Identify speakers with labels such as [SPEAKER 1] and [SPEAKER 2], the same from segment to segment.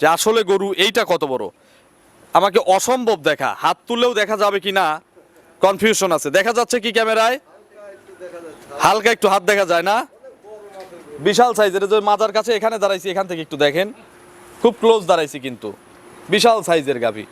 [SPEAKER 1] যে আসলে গরু এইটা কত বড়? আমাকে অসম্ভব দেখা। হাত তুললেও দেখা যাবে কি না? কনফিউশন আছে। দেখা যাচ্ছে কি ক্যামেরায়? হালকা একটু হাত দেখা যায় না? বিশাল সাইজের যে মাজার কাছে এখানে দাঁড়াইছি, এখান থেকে একটু দেখেন। খুব ক্লোজ দাঁড়াইছি কিন্তু। বিশাল সাইজের গাভী।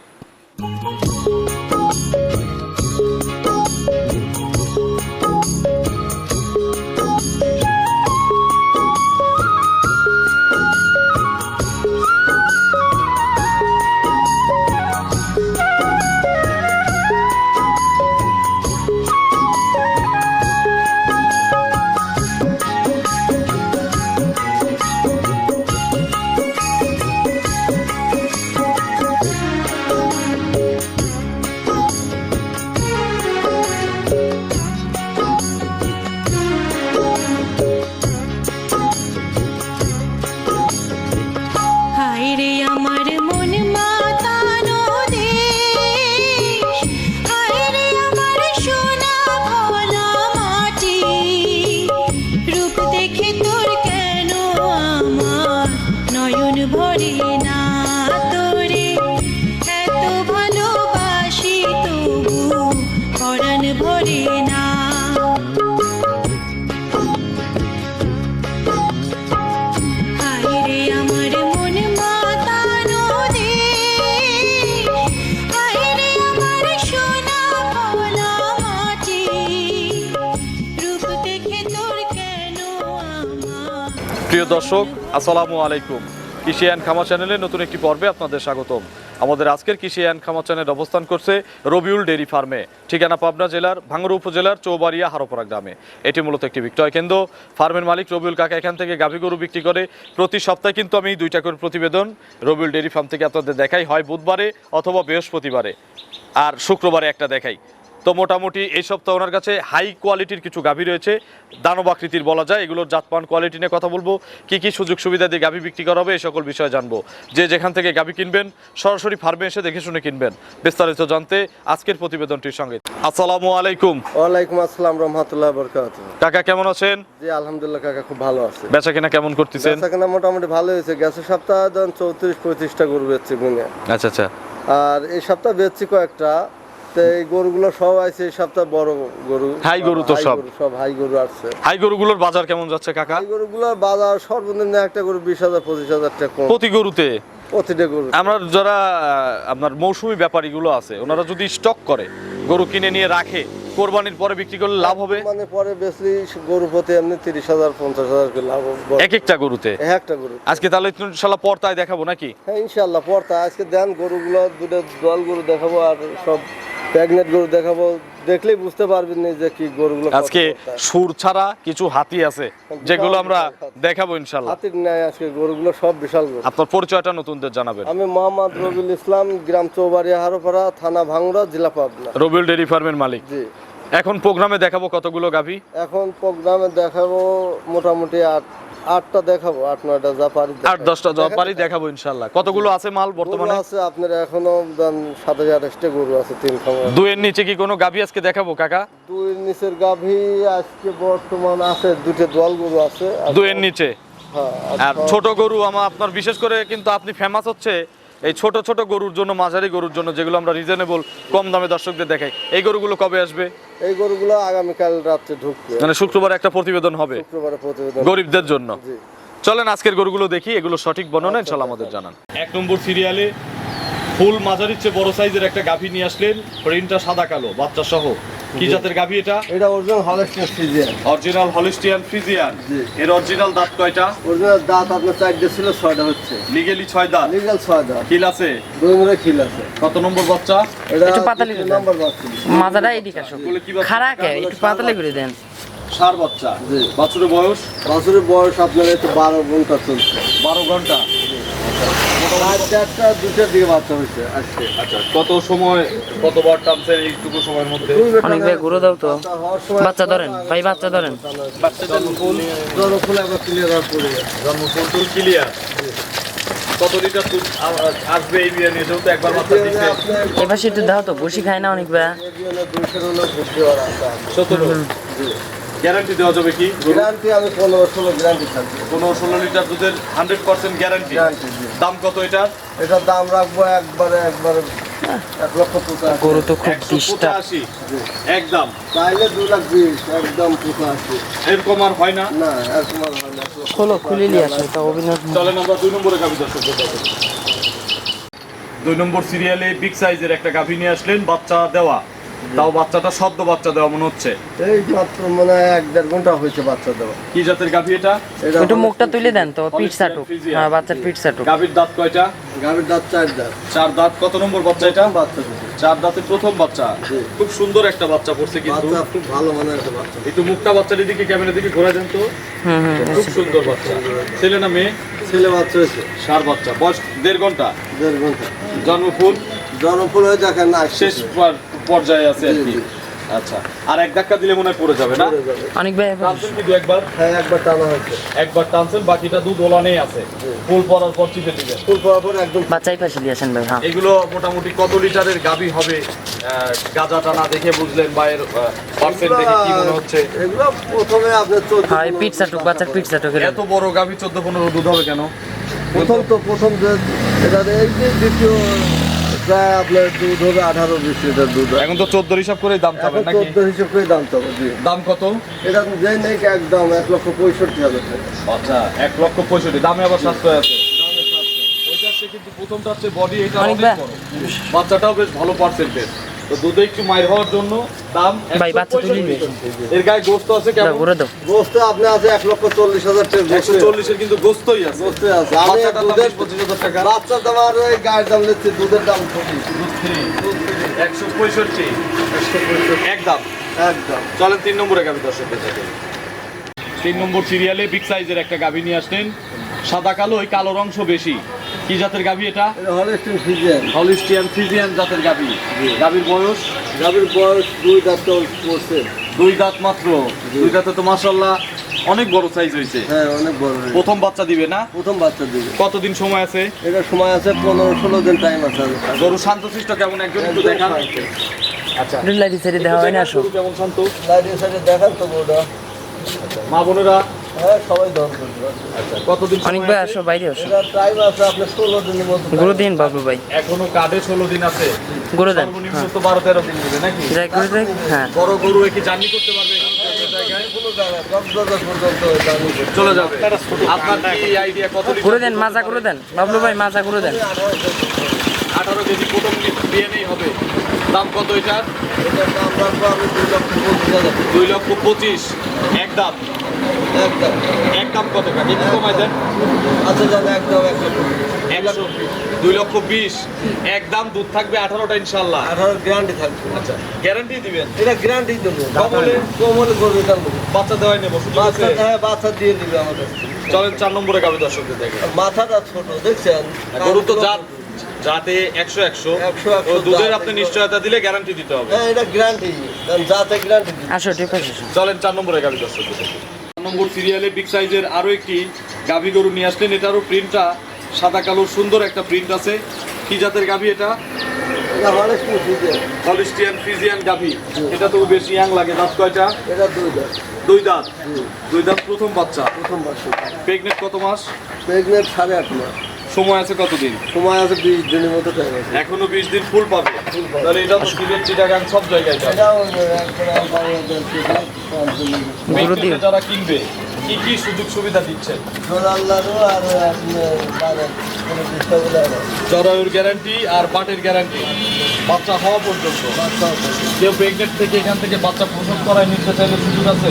[SPEAKER 1] প্রিয় দর্শক, আসসালামু আলাইকুম। কৃষি অ্যান্ড খামা চ্যানেলে নতুন একটি পর্বে আপনাদের স্বাগতম। আমাদের আজকের কৃষি অ্যান্ড খামা চ্যানেল অবস্থান করছে রবিউল ডেরি ফার্মে, ঠিকানা পাবনা জেলার ভাঙ্গুড়া উপজেলার চৌবাড়িয়া হারোপাড়া গ্রামে। এটি মূলত একটি বিক্রয় কেন্দ্র। ফার্মের মালিক রবিউল কাকা এখান থেকে গাভী গরু বিক্রি করে। প্রতি সপ্তাহে কিন্তু আমি দুইটা করে প্রতিবেদন রবিউল ডেরি ফার্ম থেকে আপনাদের দেখাই। হয় বুধবারে অথবা বৃহস্পতিবারে। আর শুক্রবারে একটা দেখাই। তো মোটামুটি এই সপ্তাহে ওনার কাছে হাই কোয়ালিটির কিছু গাভী রয়েছে। দানব আকৃতির বলা যায় এগুলোর জাতমান কোয়ালিটি নিয়ে কথা বলব। কি কি সুযোগ সুবিধা দিয়ে গাভী বিক্রি করা হবে এই সকল বিষয়ে জানব। যে যেখান থেকে গাভী কিনবেন সরাসরি ফার্মে এসে দেখে শুনে কিনবেন। বিস্তারিত জানতে আজকের প্রতিবেদনটির সঙ্গে। আসসালামু আলাইকুম।
[SPEAKER 2] ওয়ালাইকুম আসসালাম রহমতুল্লাহ বরকাত
[SPEAKER 1] কাকা কেমন আছেন?
[SPEAKER 2] জি আলহামদুলিল্লাহ কাকা খুব ভালো আছে।
[SPEAKER 1] বেচা কিনা কেমন করতেছেন?
[SPEAKER 2] বেচাকেনা মোটামুটি ভালো হয়েছে। গেছে সপ্তাহ ধরেন চৌত্রিশ পঁয়ত্রিশটা গরু বেচছি
[SPEAKER 1] আচ্ছা আচ্ছা।
[SPEAKER 2] আর এই সপ্তাহ বেচছি কয়েকটা। তো এই গরুগুলো সব আছে এই সপ্তাহ বড় গরু।
[SPEAKER 1] হাই গরু তো সব।
[SPEAKER 2] সব হাই গরু আসছে
[SPEAKER 1] হাই গরুগুলোর বাজার কেমন যাচ্ছে কাকা?
[SPEAKER 2] হাই গরুগুলোর বাজার সর্বনিম্ন একটা গরু বিশ হাজার পঁচিশ হাজার টাকা কম।
[SPEAKER 1] প্রতি গরুতে?
[SPEAKER 2] প্রতিটা গরু।
[SPEAKER 1] আমরা যারা আপনার মৌসুমি ব্যাপারীগুলো আছে ওনারা যদি স্টক করে গরু কিনে নিয়ে রাখে কোরবানির পরে বিক্রি করলে লাভ হবে?
[SPEAKER 2] মানে পরে বেশি গরু প্রতি এমনি তিরিশ হাজার পঞ্চাশ হাজার করে লাভ হবে।
[SPEAKER 1] এক একটা গরুতে?
[SPEAKER 2] এক একটা গরু
[SPEAKER 1] আজকে তাহলে ইনশাল্লাহ পর্তায় দেখাবো নাকি?
[SPEAKER 2] হ্যাঁ ইনশাল্লাহ পর্তা আজকে দেন গরুগুলো দুটো দল গরু দেখাবো আর সব প্যাগনেট গরু দেখাবো। দেখলেই বুঝতে পারবেন না যে কি গরুগুলো
[SPEAKER 1] আজকে সুর ছাড়া কিছু হাতি আছে যেগুলো আমরা দেখাবো ইনশাল্লাহ।
[SPEAKER 2] হাতির ন্যায় আজকে গরুগুলো সব বিশাল গরু।
[SPEAKER 1] আপনার পরিচয়টা নতুনদের জানাবেন।
[SPEAKER 2] আমি মোহাম্মদ রবিউল ইসলাম গ্রাম চৌবাড়িয়া হারোপাড়া থানা ভাঙ্গুড়া জেলা পাবনা।
[SPEAKER 1] রবিউল ডেরি ফার্মের মালিক।
[SPEAKER 2] জি।
[SPEAKER 1] এখন প্রোগ্রামে দেখাবো কতগুলো গাভী?
[SPEAKER 2] এখন প্রোগ্রামে দেখাবো মোটামুটি আট আটটা দেখাবো আট নয়টা যা পারি
[SPEAKER 1] আট দশটা পারি দেখাবো ইনশাল্লাহ কতগুলো আছে মাল বর্তমানে?
[SPEAKER 2] আছে আপনার এখনও সাত হাজার আঠাশটা গরু আছে তিন খামার।
[SPEAKER 1] দুয়ের নিচে কি কোনো গাভী আজকে দেখাবো কাকা?
[SPEAKER 2] দুয়ের নিচের গাভী আজকে বর্তমান আছে দুটো দল গরু আছে।
[SPEAKER 1] দুয়ের নিচে?
[SPEAKER 2] হ্যাঁ,
[SPEAKER 1] আর ছোট গরু আমার আপনার বিশেষ করে কিন্তু আপনি ফেমাস হচ্ছে এই ছোট ছোট গরুর জন্য মাঝারি গরুর জন্য যেগুলো আমরা রিজনেবল কম দামে দর্শকদের দেখাই এই গরুগুলো কবে আসবে?
[SPEAKER 2] এই গরুগুলো আগামীকাল রাত্রে ঢুকবে।
[SPEAKER 1] মানে শুক্রবার একটা প্রতিবেদন হবে
[SPEAKER 2] শুক্রবার প্রতিবেদন।
[SPEAKER 1] গরিবদের জন্য। চলেন আজকের গরুগুলো দেখি এগুলো সঠিক বর্ণনা ইনশাল্লাহ আমাদের জানান। এক নম্বর সিরিয়ালে ফুল মাঝারির চেয়ে বড় সাইজের একটা গাভী নিয়ে আসলেন। প্রিন্টটা সাদা কালো বাচ্চা সহ। কি জাতের গাভী এটা?
[SPEAKER 2] এটা original Holstein Friesian.
[SPEAKER 1] Original Holstein Friesian. এর অরিজিনাল দাঁত কয়টা?
[SPEAKER 2] অরিজিনাল দাঁত আপনার চারটে ছিল ছয়টা হচ্ছে।
[SPEAKER 1] লিগেলি ছয় দাঁত।
[SPEAKER 2] লিগাল ছয় দাঁত।
[SPEAKER 1] কিল আছে?
[SPEAKER 2] দুই মিলে খিল আছে।
[SPEAKER 1] কত নম্বর বাচ্চা?
[SPEAKER 2] এটা
[SPEAKER 3] একটু পাতালি দেন।
[SPEAKER 2] নাম্বার বাচ্চা।
[SPEAKER 3] মাথাটা এদিকে আসো
[SPEAKER 1] বলে কি
[SPEAKER 3] একটু পাতলা করে দেন।
[SPEAKER 1] সার বাচ্চা।
[SPEAKER 2] জি।
[SPEAKER 1] বাছুরের বয়স?
[SPEAKER 2] বাছুরের বয়স আপনার একটু বারো ঘণ্টা চলছে।
[SPEAKER 1] বারো
[SPEAKER 2] ঘণ্টা।
[SPEAKER 1] আচ্ছা কত সময় কতবার টানছেন এইটুকু সময়ের মধ্যে?
[SPEAKER 3] অনেক ভাই ঘুরে দাও তো।
[SPEAKER 2] বাচ্চা হওয়ার সময়-
[SPEAKER 3] বাচ্চা ধরেন। ভাই বাচ্চা ধরেন।
[SPEAKER 1] জন্মফুল
[SPEAKER 2] জনফুল একবার ক্লিয়ার হওয়ার পরে।
[SPEAKER 1] জন্মফুল টুল ক্লিয়ার কত লিটার দুধ আসবে এই বিয়ে নিয়ে যেহেতু একবার বাচ্চা দিচ্ছে।
[SPEAKER 2] আপনার
[SPEAKER 3] এই একটু দাও তো বসি খায় না অনেক ভাই।
[SPEAKER 1] সতেরো। গ্যারান্টি দেওয়া যাবে কি
[SPEAKER 2] গ্যারান্টি আমি পনেরো ষোলো গ্যারান্টি থাকবে।
[SPEAKER 1] পনেরো ষোলো লিটার দুধের হান্ড্রেড পার্সেন্ট গ্যারান্টি দাম কত এটা?
[SPEAKER 2] এটার দাম রাখব একবারে একবারে এক লক্ষ পঁচাশি।
[SPEAKER 3] গরু তো খুব
[SPEAKER 1] পঁচাশি। একদম।
[SPEAKER 2] চাইলে দু লাখ বিশ একদম পঁচাশি।
[SPEAKER 1] এরকম আর হয় না?
[SPEAKER 2] না এরকম আর হয় না এক
[SPEAKER 3] খুলে নিয়ে আসো তা অভিনয়
[SPEAKER 1] চলেন আমরা দুই নম্বরে গাভী দর্শক দুই নম্বর সিরিয়ালে বিগ সাইজের একটা গাভী নিয়ে আসলেন বাচ্চা দেওয়া। তাও বাচ্চাটা সদ্য বাচ্চা দেওয়া মনে হচ্ছে?
[SPEAKER 2] এই মাত্র মনে হয় এক দেড় ঘণ্টা হয়েছে বাচ্চা দেওয়া।
[SPEAKER 1] কি জাতের গাভী এটা?
[SPEAKER 3] একটু মুখটা তুলে দেন তো পিঠ চাটুক হ্যাঁ বাচ্চার পিঠ চাটুক
[SPEAKER 1] গাভীর দাঁত কয়টা?
[SPEAKER 2] গাভীর দাঁত চার দাঁত।
[SPEAKER 1] চার দাঁত? কত নম্বর বাচ্চা এটা?
[SPEAKER 2] বাচ্চা
[SPEAKER 1] চার দাঁতের প্রথম বাচ্চা।
[SPEAKER 2] জি।
[SPEAKER 1] খুব সুন্দর একটা বাচ্চা পড়ছে কিন্তু।
[SPEAKER 2] বাচ্চা খুব ভালো মানের একটা বাচ্চা।
[SPEAKER 1] একটু মুখটা বাচ্চাটির দিকে ক্যামেরা দিকে ঘোরা দেন তো।
[SPEAKER 3] হুম হুম
[SPEAKER 1] খুব সুন্দর বাচ্চা। ছেলে না মেয়ে?
[SPEAKER 2] ছেলে বাচ্চা হয়েছে।
[SPEAKER 1] সার বাচ্চা। বয়স দেড় ঘণ্টা?
[SPEAKER 2] দেড় ঘণ্টা।
[SPEAKER 1] জন্মফুল?
[SPEAKER 2] জনফুল হয়ে দেখেন না
[SPEAKER 1] শেষ পর্যায়ে আছে আর কি। আচ্ছা আর এক ধাক্কা দিলে মনে হয় পড়ে যাবে না।
[SPEAKER 3] অনেক ভাই
[SPEAKER 1] টানছেন কিন্তু একবার?
[SPEAKER 2] হ্যাঁ একবার টানা হয়েছে।
[SPEAKER 1] একবার টানছেন বাকিটা দুধ ওলানেই আছে। ফুল পড়ার পর চিপে দিবেন।
[SPEAKER 2] ফুল পড়ার পর একদম
[SPEAKER 3] বাচ্চাই পাশে আসেন ভাই হ্যাঁ।
[SPEAKER 1] এগুলো মোটামুটি কত লিটারের গাবি হবে? আহ, গাজা টানা দেখে বুঝলেন বা এর পার্সেন্ট দেখে কি মনে হচ্ছে?
[SPEAKER 2] এগুলো প্রথমে আপনার চোদ্দ
[SPEAKER 3] হ্যাঁ এই পিঠ চাটুক বাচ্চার পিঠ চাটুক
[SPEAKER 1] এত বড় গাভি চোদ্দ পনেরো দুধ হবে কেন?
[SPEAKER 2] প্রথম তো প্রথম যে এটা এই যে দ্বিতীয় প্রায় আপনার দুধ হবে আঠারো বিশ লিটার দুধ
[SPEAKER 1] এখন তো চোদ্দ হিসাব করে দাম
[SPEAKER 2] এখন
[SPEAKER 1] নাকি?
[SPEAKER 2] চোদ্দ হিসাব করে দাম চাবে জি।
[SPEAKER 1] দাম কত?
[SPEAKER 2] এটা যে নেই একদম এক লক্ষ পঁয়ষট্টি হাজার টাকা।
[SPEAKER 1] আচ্ছা এক লক্ষ পঁয়ষট্টি দামে আবার সাশ্রয় আছে। কিন্তু প্রথমটা হচ্ছে বডি। এটা বাচ্চাটাও বেশ ভালো পার্সেন্টেজ তো দুধে একটু মায়ের হওয়ার জন্য দাম
[SPEAKER 3] ভাই, বাচ্চা তুলে
[SPEAKER 1] 165
[SPEAKER 3] নিয়ে
[SPEAKER 1] এর গায়ে গোস্ত আছে কেমন?
[SPEAKER 3] ঘুরে দাও।
[SPEAKER 2] গোস্ত আপনি আছে এক লক্ষ চল্লিশ হাজার টাকা
[SPEAKER 1] একশো চল্লিশের কিন্তু গোস্তই আছে।
[SPEAKER 2] গোস্ত আছে। আমি দুধের
[SPEAKER 1] পঁচিশ হাজার টাকা।
[SPEAKER 2] বাচ্চার দাম আর ওই গায়ের দাম নিচ্ছে দুধের দাম পঁচিশ
[SPEAKER 1] একশো পঁয়ষট্টি। একদম।
[SPEAKER 2] একদম।
[SPEAKER 1] চলেন তিন নম্বরে গাভি দর্শকদের তিন নম্বর সিরিয়ালে বিগ সাইজের একটা গাভি নিয়ে আসলেন। সাদা কালো ওই কালো অংশ বেশি। কি জাতের গাভি এটা?
[SPEAKER 2] এটা হলিস্টিন ফিজিয়ান
[SPEAKER 1] হলিস্টিয়ান ফ্রিজিয়ান জাতের গাভি। গাভির বয়স?
[SPEAKER 2] গাভীর বয়স দুই দাঁত পড়ছে
[SPEAKER 1] দুই দাঁত মাত্র? দুই দাঁতে তো মাসাল্লাহ অনেক বড় সাইজ হয়েছে।
[SPEAKER 2] হ্যাঁ অনেক বড়
[SPEAKER 1] প্রথম বাচ্চা দিবে না?
[SPEAKER 2] প্রথম বাচ্চা দিবে।
[SPEAKER 1] কতদিন সময় আছে?
[SPEAKER 2] এটা সময় আছে পনেরো ষোলো দিন টাইম আছে।
[SPEAKER 1] গরু শান্তশিষ্ট কেমন? একজন একটু দেখান। আচ্ছা।
[SPEAKER 3] সাইডে দেওয়া হয় না আসো।
[SPEAKER 1] কেমন শান্ত?
[SPEAKER 2] লাইটের সাইডে দেখান তো ওটা
[SPEAKER 1] মা বোনেরা?
[SPEAKER 2] হ্যাঁ সবাই
[SPEAKER 1] আচ্ছা। কতদিন
[SPEAKER 3] অনেক ভাই আসো বাইরে আসো।
[SPEAKER 2] টাইম আছে আপনার ষোলো দিনের মধ্যে
[SPEAKER 3] গুরু দিন বাবু ভাই।
[SPEAKER 1] এখনও কার্ডে ষোলো দিন আছে।
[SPEAKER 3] গুরু দেন হ্যাঁ।
[SPEAKER 1] তো বারো তেরো দিন দিবে নাকি?
[SPEAKER 3] যাই করে দেখ হ্যাঁ।
[SPEAKER 1] বড় গরু কি জার্নি করতে পারবে চলে যাবে। আপনার কি আইডিয়া কত
[SPEAKER 3] করে দেন মাজা করে দেন বাবলু ভাই মাজা করে দেন
[SPEAKER 1] আঠারো কেজি প্রথম নেই হবে। দাম কত এটার?
[SPEAKER 2] এটার দাম রাখব আমি দুই লক্ষ পঁচিশ হাজার।
[SPEAKER 1] দুই লক্ষ পঁচিশ। এক দাম।
[SPEAKER 2] একদম।
[SPEAKER 1] এক দাম কত কাকে একটু কমাই দেন।
[SPEAKER 2] আচ্ছা একদম এক
[SPEAKER 1] দুই লক্ষ বিশ। এক দাম দুধ থাকবে আঠারোটা ইনশাল্লাহ
[SPEAKER 2] আঠারো গ্যারান্টি থাকবে।
[SPEAKER 1] আচ্ছা গ্যারান্টি দিবেন?
[SPEAKER 2] এটা গ্যারান্টি দেবো।
[SPEAKER 1] কমলে?
[SPEAKER 2] কমলে করবে তার
[SPEAKER 1] বাচ্চা দেওয়াই নেব
[SPEAKER 2] বাচ্চা হ্যাঁ বাচ্চা দিয়ে দিবে আমাদের
[SPEAKER 1] চলেন চার নম্বরে গাবে দর্শকদের দেখে।
[SPEAKER 2] মাথাটা ছোট দেখছেন?
[SPEAKER 1] গরু তো জাত যাতে একশো একশো।
[SPEAKER 2] একশো একশো
[SPEAKER 1] দুধের আপনি। নিশ্চয়তা দিলে গ্যারান্টি দিতে হবে।
[SPEAKER 2] হ্যাঁ এটা গ্যারান্টি যাতে গ্যারান্টি
[SPEAKER 3] আসো ঠিক আছে
[SPEAKER 1] চলেন চার নম্বরে গাভি দর্শক নম্বর সিরিয়ালে বিগ সাইজের আরও একটি গাভি গরু নিয়ে আসলেন। এটারও প্রিন্টটা সাদা কালোর সুন্দর একটা প্রিন্ট আছে। কি জাতের গাভি এটা? হলিস্টিয়ান ফ্রিজিয়ান গাভি। এটা তো বেশ ইয়াং লাগে। দাঁত কয়টা?
[SPEAKER 2] এটা দুই দাঁত।
[SPEAKER 1] দুই দাঁত? দুই দাঁত প্রথম বাচ্চা।
[SPEAKER 2] প্রথম বাচ্চা।
[SPEAKER 1] প্রেগনেন্ট কত মাস?
[SPEAKER 2] প্রেগনেন্ট সাড়ে আট মাস।
[SPEAKER 1] সময় আছে কতদিন?
[SPEAKER 2] সময় আছে বিশ দিনের মতো টাইম আছে।
[SPEAKER 1] এখনও বিশ দিন ফুল পাবে? তাহলে এটা তো সিলেট চিটাগাং সব জায়গায় যাবে। যারা কিনবে কি কি সুযোগ সুবিধা দিচ্ছেন জরায়ুর গ্যারান্টি আর বাটের গ্যারান্টি বাচ্চা হওয়া পর্যন্ত।
[SPEAKER 2] বাচ্চা
[SPEAKER 1] কেউ প্রেগনেন্ট থেকে এখান থেকে বাচ্চা প্রসব করায় নিতে চাইলে সুযোগ আছে?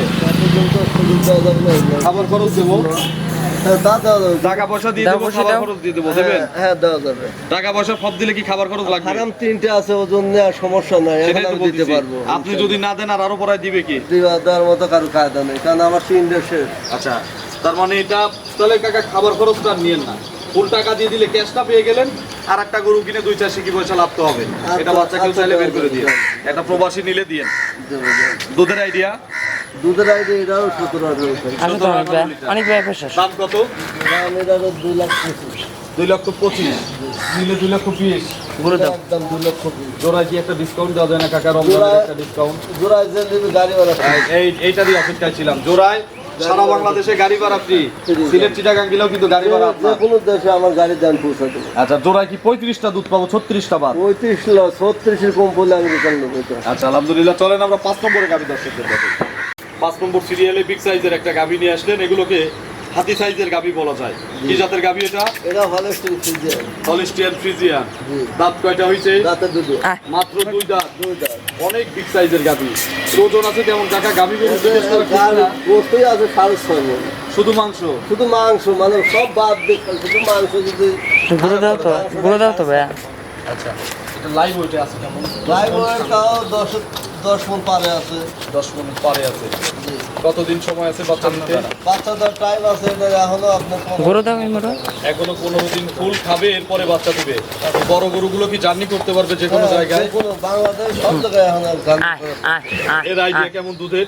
[SPEAKER 1] খাবার খরচ দেবো? টাকা পয়সা দিয়ে দেবো খাবার খরচ দিয়ে দেবো দেবেন?
[SPEAKER 2] হ্যাঁ, হ্যাঁ দেওয়া যাবে
[SPEAKER 1] টাকা পয়সা সব দিলে কি খাবার খরচ লাগবে?
[SPEAKER 2] হারাম তিনটে আছে ওজন নেওয়ার সমস্যা নাই এখন আমি দিতে পারব
[SPEAKER 1] আপনি যদি না দেন আর আরও পড়ায় দিবে কি?
[SPEAKER 2] দিবা দেওয়ার মতো কারও কায়দা নেই কারণ আমার তিনটে শেষ।
[SPEAKER 1] আচ্ছা তার মানে এটা তাহলে কাকা খাবার খরচটা নিয়েন না। ফুল টাকা দিয়ে দিলে ক্যাশটা পেয়ে গেলেন আর একটা গরু কিনে দুই চার সিকি পয়সা লাভ তো হবে। এটা বাচ্চা কেউ চাইলে বের করে দিয়ে একটা প্রবাসী নিলে দিয়ে। দুধের আইডিয়া
[SPEAKER 2] দুধের আইডি এটাও সতেরো আঠারো
[SPEAKER 3] অনেক ভাই অনেক ভাই পাশে
[SPEAKER 1] দাম কত?
[SPEAKER 2] দাম দুই লাখ পঁচিশ।
[SPEAKER 1] দুই লক্ষ পঁচিশ। নিলে দুই লক্ষ বিশ।
[SPEAKER 3] দাও।
[SPEAKER 2] একদম দুই লক্ষ।
[SPEAKER 1] জোড়ায় কি একটা ডিসকাউন্ট দেওয়া যায় না কাকা? রমজানের একটা ডিসকাউন্ট
[SPEAKER 2] জোড়ায় যে নেবে গাড়ি ভাড়া
[SPEAKER 1] এই এইটা দিয়ে অপেক্ষায় ছিলাম। জোড়ায় সারা বাংলাদেশে গাড়ি ভাড়া ফ্রি। সিলেট চিটাগাং গেলেও কিন্তু গাড়ি ভাড়া
[SPEAKER 2] যে
[SPEAKER 1] আপনার।
[SPEAKER 2] কোনো দেশে আমার গাড়ির দাম পৌঁছে দেবো
[SPEAKER 1] আচ্ছা জোড়ায় কি পঁয়ত্রিশটা দুধ পাবো? ছত্রিশটা বাদ।
[SPEAKER 2] পঁয়ত্রিশ ছত্রিশের কম পড়লে আমি রিটার্ন নেব
[SPEAKER 1] আচ্ছা আলহামদুলিল্লাহ চলেন আমরা পাঁচ নম্বরে গাড়ি দর্শকদের দেখি পাঁচ নম্বর সিরিয়ালে বিগ সাইজের একটা গাভি নিয়ে আসলেন এগুলোকে হাতি সাইজের গাভি বলা যায়। কি জাতের গাভি এটা?
[SPEAKER 2] এটা ভালো স্টিল ফ্রিজিয়ান
[SPEAKER 1] হলিস্টিয়ান ফ্রিজিয়ান দাঁত কয়টা হয়েছে
[SPEAKER 2] দাঁতে দুটো।
[SPEAKER 1] মাত্র দুই দাঁত।
[SPEAKER 2] দুই দাঁত।
[SPEAKER 1] অনেক বিগ সাইজের গাভি। ওজন আছে কেমন? কাকা গাভি গরু।
[SPEAKER 2] গোস্তই আছে সাড়ে ছয় মণ।
[SPEAKER 1] শুধু মাংস?
[SPEAKER 2] শুধু মাংস মানে সব বাদ দিয়ে শুধু মাংস যদি
[SPEAKER 3] গরু দাও তো গরু দাও তো ভাইয়া।
[SPEAKER 1] আচ্ছা। লাইভ ওইটা আছে কেমন?
[SPEAKER 2] ড্রাইভার তাও দশ দশ মন পারে আছে।
[SPEAKER 1] দশ মিনিট পরে আছে। কতদিন সময় আছে বাচ্চা নিতে
[SPEAKER 2] বাচ্চাদের টাইম আছে এটা এখনও আপনার
[SPEAKER 3] গরু ইমরা
[SPEAKER 1] এখনও পনেরো দিন ফুল খাবে এরপরে বাচ্চা দিবে। বড় গরুগুলো কি জার্নি করতে পারবে যে কোনো
[SPEAKER 2] হ্যাঁ,
[SPEAKER 1] জায়গায়?
[SPEAKER 2] কোনো বাংলাদেশ সব জায়গায় এখন
[SPEAKER 1] এর আইডিয়া কেমন দুধের?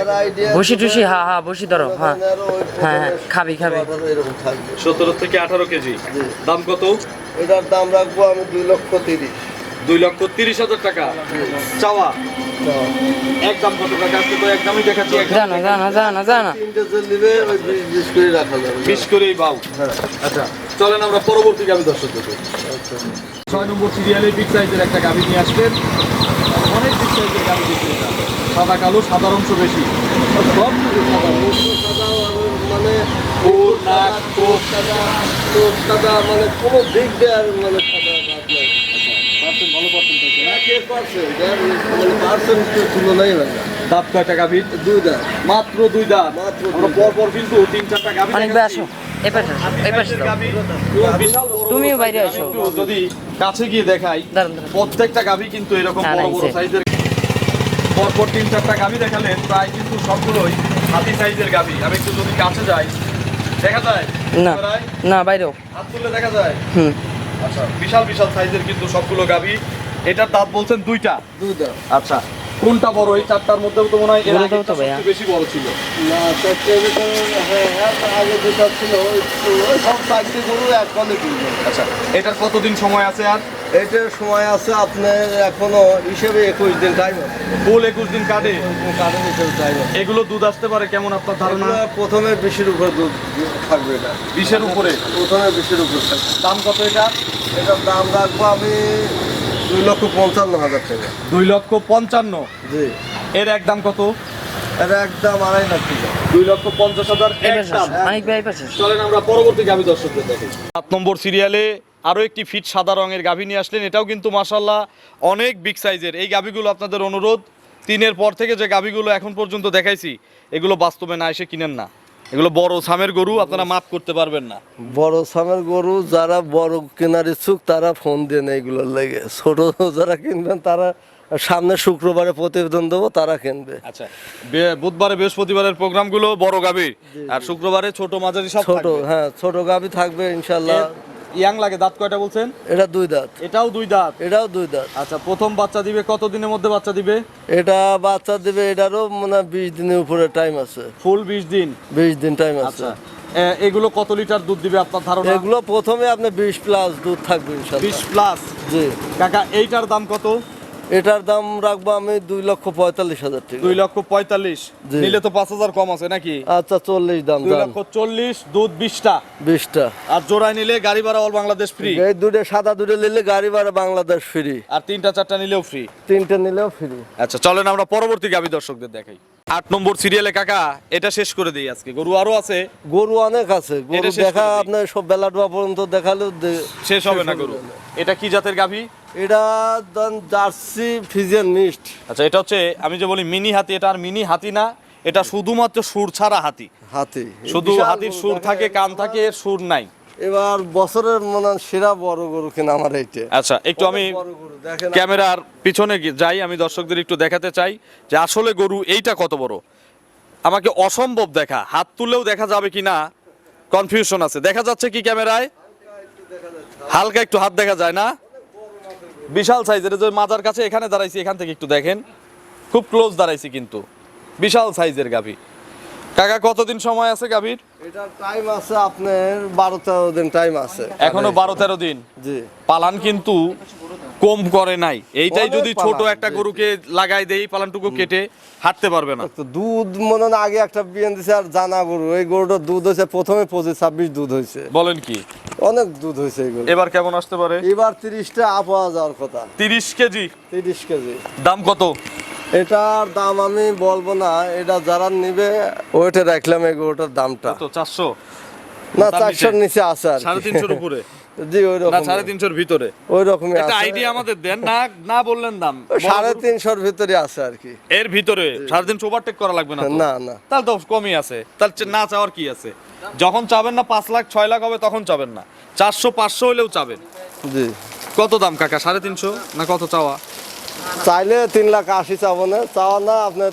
[SPEAKER 2] এর আইডিয়া
[SPEAKER 3] বসি টুসি হ্যাঁ হ্যাঁ বসি ধরো হ্যাঁ হ্যাঁ, খাবি, খাবি।
[SPEAKER 2] এরকম থাকবে।
[SPEAKER 1] সতেরো থেকে আঠারো কেজি। দাম কত?
[SPEAKER 2] এটার দাম রাখব আমি দুই লক্ষ তিরিশ।
[SPEAKER 1] দুই লক্ষ তিরিশ হাজার টাকা চাওয়া এক দাম কত টাকা আজকে তো একদমই দেখাচ্ছি এক
[SPEAKER 3] জানো জানো জানো জানো
[SPEAKER 2] তিনটে যে নিবে ওই বিশ বিশ করে রাখা যাবে
[SPEAKER 1] বিশ করেই বাউ
[SPEAKER 2] হ্যাঁ
[SPEAKER 1] আচ্ছা চলেন আমরা পরবর্তী গাভি দর্শক দেখি ছয় নম্বর সিরিয়ালে বিগ সাইজের একটা গাভি নিয়ে আসবেন অনেক বিগ সাইজের গাভি দেখি সাদা কালো সাদা অংশ বেশি
[SPEAKER 2] সব কিছু সাদা মানে
[SPEAKER 1] নাক
[SPEAKER 2] সাদা সাদা মানে কোনো দিক দিয়ে আর মানে সাদা বাদ নাই
[SPEAKER 1] পার্সেন্ট ভালো পার্সেন্ট পাইছে না?
[SPEAKER 2] কে পার্সেন্ট মানে পার্সেন্ট তুলনাই হয় না
[SPEAKER 1] দাঁত গাভির
[SPEAKER 2] দুই
[SPEAKER 1] মাত্র দাঁত?
[SPEAKER 2] মাত্র দুই দাঁত।
[SPEAKER 1] পর পর কিন্তু তিন চারটা গাভি
[SPEAKER 3] অনেক আসো বাইরে আসো।
[SPEAKER 1] যদি কাছে গিয়ে দেখাই প্রত্যেকটা গাভি কিন্তু এরকম বড় বড় সাইজের পরপর তিন চারটা গাভি দেখালেন প্রায় কিন্তু সবগুলোই হাতি সাইজের গাভি। আমি একটু যদি কাছে যাই দেখা যায়?
[SPEAKER 3] না না বাইরেও।
[SPEAKER 1] হাত তুললে দেখা যায়?
[SPEAKER 3] হুম।
[SPEAKER 1] আচ্ছা বিশাল বিশাল সাইজের কিন্তু সবগুলো গাভি। এটার দাঁত বলছেন দুইটা?
[SPEAKER 2] দুই দাম
[SPEAKER 1] আচ্ছা কোনটা বড়? এই চারটার মধ্যেও তো মনে হয় এর
[SPEAKER 3] ভাইয়া।
[SPEAKER 1] বেশি বড় ছিল।
[SPEAKER 2] না চারটে ভিতরে হ্যাঁ হ্যাঁ আগে যেটা ছিল ওই- সব চারটে গরু এক কলে কিনবে
[SPEAKER 1] আচ্ছা এটার কতদিন সময় আছে আর?
[SPEAKER 2] এটার সময় আছে আপনার এখনও হিসেবে একুশ দিন টাইম
[SPEAKER 1] ফুল একুশ দিন কাটে?
[SPEAKER 2] কারণ হিসেবে টাইম
[SPEAKER 1] এগুলো দুধ আসতে পারে কেমন আপনার ধারণা?
[SPEAKER 2] প্রথমে বিশের উপরে দুধ থাকবে এটা।
[SPEAKER 1] বিশের উপরে?
[SPEAKER 2] প্রথমে বিশের উপরে। থাকবে
[SPEAKER 1] দাম কত এটা?
[SPEAKER 2] এটার দাম রাখব আমি দুই লক্ষ পঞ্চান্ন হাজার টাকা।
[SPEAKER 1] দুই লক্ষ পঞ্চান্ন?
[SPEAKER 2] জি।
[SPEAKER 1] এর এক দাম কত?
[SPEAKER 2] এটা একদম আড়াই লাখ টাকা।
[SPEAKER 1] দুই লক্ষ পঞ্চাশ হাজার চলেন আমরা পরবর্তী গাভী দর্শকদের দেখি। সাত নম্বর সিরিয়ালে আরও একটি ফিট সাদা রঙের গাভী নিয়ে আসলেন। এটাও কিন্তু মাসাল্লাহ অনেক বিগ সাইজের। এই গাভীগুলো আপনাদের অনুরোধ তিনের পর থেকে যে গাভীগুলো এখন পর্যন্ত দেখাইছি এগুলো বাস্তবে না এসে কিনেন না। এগুলো বড় সামের গরু আপনারা মাপ করতে পারবেন না।
[SPEAKER 2] বড় সামের গরু যারা বড় কেনার ইচ্ছুক তারা ফোন দেন এগুলোর লেগে। ছোট যারা কিনবেন তারা সামনে শুক্রবারে প্রতিবেদন দেবো তারা কিনবে।
[SPEAKER 1] আচ্ছা বুধবারে বৃহস্পতিবারের প্রোগ্রামগুলো বড় গাভী আর শুক্রবারে ছোট মাঝারি সব
[SPEAKER 2] ছোট হ্যাঁ ছোট গাভী থাকবে ইনশাল্লাহ।
[SPEAKER 1] ইয়াং লাগে দাঁত কয়টা বলছেন?
[SPEAKER 2] এটা দুই দাঁত।
[SPEAKER 1] এটাও দুই দাঁত?
[SPEAKER 2] এটাও দুই দাঁত।
[SPEAKER 1] আচ্ছা প্রথম বাচ্চা দিবে কত দিনের মধ্যে বাচ্চা দিবে?
[SPEAKER 2] এটা বাচ্চা দিবে এটারও মানে বিশ দিনের উপরে টাইম আছে।
[SPEAKER 1] ফুল বিশ দিন?
[SPEAKER 2] বিশ দিন টাইম আছে।
[SPEAKER 1] আচ্ছা। এগুলো কত লিটার দুধ দিবে আপনার ধারণা?
[SPEAKER 2] এগুলো প্রথমে আপনি বিশ প্লাস দুধ থাকবে
[SPEAKER 1] বিশ প্লাস
[SPEAKER 2] জি।
[SPEAKER 1] কাকা এইটার দাম কত?
[SPEAKER 2] এটার দাম রাখব আমি দুই লক্ষ পঁয়তাল্লিশ হাজার টাকা।
[SPEAKER 1] দুই লক্ষ পঁয়তাল্লিশ? নিলে তো পাঁচ হাজার কম আছে নাকি?
[SPEAKER 2] আচ্ছা চল্লিশ দাম
[SPEAKER 1] দুই লক্ষ চল্লিশ দুধ বিশটা।
[SPEAKER 2] বিশটা।
[SPEAKER 1] আর জোড়ায় নিলে গাড়ি ভাড়া অল বাংলাদেশ ফ্রি
[SPEAKER 2] এই দুটো সাদা দুটো নিলে গাড়ি ভাড়া বাংলাদেশ ফ্রি
[SPEAKER 1] আর তিনটা চারটা নিলেও ফ্রি
[SPEAKER 2] তিনটে নিলেও ফ্রি
[SPEAKER 1] আচ্ছা চলেন আমরা পরবর্তী গাভী দর্শকদের দেখাই। আট নম্বর সিরিয়ালে কাকা এটা শেষ করে দিই আজকে। গরু আরও আছে?
[SPEAKER 2] গরু অনেক আছে। গরু দেখা আপনার সব বেলা ডোয়া পর্যন্ত দেখালেও দে-
[SPEAKER 1] শেষ হবে না গরু। এটা কি জাতের গাভী?
[SPEAKER 2] এটা ধরেন জার্সি ফিজিয়ান মিক্সড
[SPEAKER 1] আচ্ছা এটা হচ্ছে আমি যে বলি মিনি হাতি এটা আর মিনি হাতি না এটা শুধুমাত্র সুর ছাড়া হাতি।
[SPEAKER 2] হাতি।
[SPEAKER 1] শুধু হাতির সুর থাকে কান থাকে এর সুর নাই।
[SPEAKER 2] এবার বছরের মনে সেরা বড় গরু কিনা আমার এইটা।
[SPEAKER 1] আচ্ছা একটু আমি ক্যামেরার পিছনে যাই আমি দর্শকদের একটু দেখাতে চাই যে আসলে গরু এইটা কত বড়। আমাকে অসম্ভব দেখা হাত তুললেও দেখা যাবে কি না কনফিউশন আছে। দেখা যাচ্ছে কি ক্যামেরায়? হালকা একটু হাত দেখা যায় না? বিশাল সাইজের যে মাজার কাছে এখানে দাঁড়াইছি, এখান থেকে একটু দেখেন। খুব ক্লোজ দাঁড়াইছি কিন্তু। বিশাল সাইজের গাভী। কাকা কতদিন সময় আছে গাভীর?
[SPEAKER 2] এটার টাইম আছে আপনার বারো তেরো দিন টাইম আছে।
[SPEAKER 1] এখনও বারো তেরো দিন?
[SPEAKER 2] জি।
[SPEAKER 1] পালান কিন্তু কম করে নাই। এইটাই যদি ছোট একটা গরুকে লাগাই দেই পালানটুকু কেটে হাঁটতে পারবে না।
[SPEAKER 2] তো দুধ মনে হয় আগে একটা বিয়ান দিছে আর জানা গরু। এই গরুটার দুধ হয়েছে প্রথমে পঁচিশ ছাব্বিশ দুধ হয়েছে।
[SPEAKER 1] বলেন কি?
[SPEAKER 2] অনেক দুধ হয়েছে এই গরু
[SPEAKER 1] এবার কেমন আসতে পারে?
[SPEAKER 2] এবার তিরিশটা আপ হওয়া যাওয়ার কথা।
[SPEAKER 1] তিরিশ কেজি?
[SPEAKER 2] তিরিশ কেজি।
[SPEAKER 1] দাম কত?
[SPEAKER 2] এটার দাম আমি বলব না এটা যারা নিবে ওইটা রাখলাম গরুটার দামটা।
[SPEAKER 1] তো চারশো?
[SPEAKER 2] না চারশোর
[SPEAKER 1] নিচে?
[SPEAKER 2] আছে আর
[SPEAKER 1] সাড়ে তিনশোর উপরে?
[SPEAKER 2] জি ওই রকম
[SPEAKER 1] সাড়ে তিনশোর ভিতরে।
[SPEAKER 2] ওই রকমই
[SPEAKER 1] একটা
[SPEAKER 2] আছে।
[SPEAKER 1] আইডিয়া আমাদের দেন না না বললেন দাম।
[SPEAKER 2] সাড়ে তিনশোর ভিতরে আছে আর কি।
[SPEAKER 1] এর ভিতরে? সাড়ে তিনশো ওভারটেক করা লাগবে না
[SPEAKER 2] না না।
[SPEAKER 1] তাহলে তো কমই আছে। তাহলে না চাওয়ার কি আছে? যখন চাবেন না পাঁচ লাখ ছয় লাখ হবে তখন চাবেন না। চারশো পাঁচশো হলেও চাবেন।
[SPEAKER 2] জি।
[SPEAKER 1] কত দাম কাকা? সাড়ে তিনশো? না কত চাওয়া?
[SPEAKER 2] চাইলে তিন লাখ আশি চাবো না চাওয়া না আপনার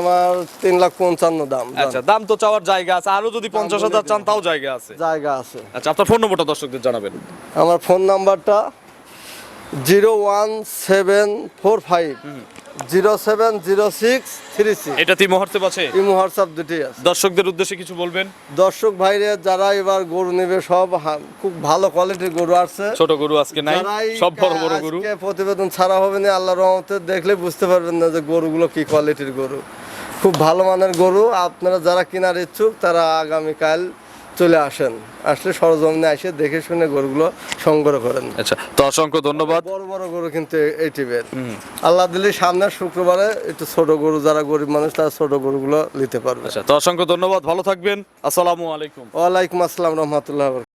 [SPEAKER 2] আমার তিন লাখ পঞ্চান্ন দাম
[SPEAKER 1] আচ্ছা দাম তো চাওয়ার জায়গা আছে আরও যদি পঞ্চাশ হাজার চান তাও জায়গা আছে।
[SPEAKER 2] জায়গা আছে।
[SPEAKER 1] আচ্ছা আপনার ফোন নম্বরটা দর্শকদের জানাবেন।
[SPEAKER 2] আমার ফোন নাম্বারটা zero one seven four five. Zero seven zero six three six.
[SPEAKER 1] এটা তিন মুহূর্তে পাচ্ছে
[SPEAKER 2] ইমো হোয়াটসঅ্যাপ দুটি আছে।
[SPEAKER 1] দর্শকদের উদ্দেশ্যে কিছু বলবেন?
[SPEAKER 2] দর্শক ভাইরে যারা এবার গরু নেবে সব হা- খুব ভালো কোয়ালিটির গরু আসছে।
[SPEAKER 1] ছোট গরু আজকে নাই
[SPEAKER 2] যারাই
[SPEAKER 1] সব বড় বড় গরু।
[SPEAKER 2] আজকে প্রতিবেদন ছাড়া হবে না আল্লাহ রহমতে দেখলে বুঝতে পারবেন না যে গরুগুলো কি কোয়ালিটির গরু। খুব ভালো মানের গরু আপনারা যারা কেনার ইচ্ছুক তারা আগামীকাল চলে আসেন। আসলে সরজমিনে এসে দেখে শুনে গরুগুলো সংগ্রহ করেন।
[SPEAKER 1] আচ্ছা তো অসংখ্য ধন্যবাদ।
[SPEAKER 2] বড় বড় গরু কিন্তু এই টিপের আল্লাহ দিলে সামনের শুক্রবারে একটু ছোট গরু যারা গরিব মানুষ তারা ছোট গরুগুলো নিতে পারবে।
[SPEAKER 1] আচ্ছা তো অসংখ্য ধন্যবাদ ভালো থাকবেন। আসসালামু আলাইকুম।
[SPEAKER 2] ওয়ালাইকুম আসসালাম রহমতুল্লাহ।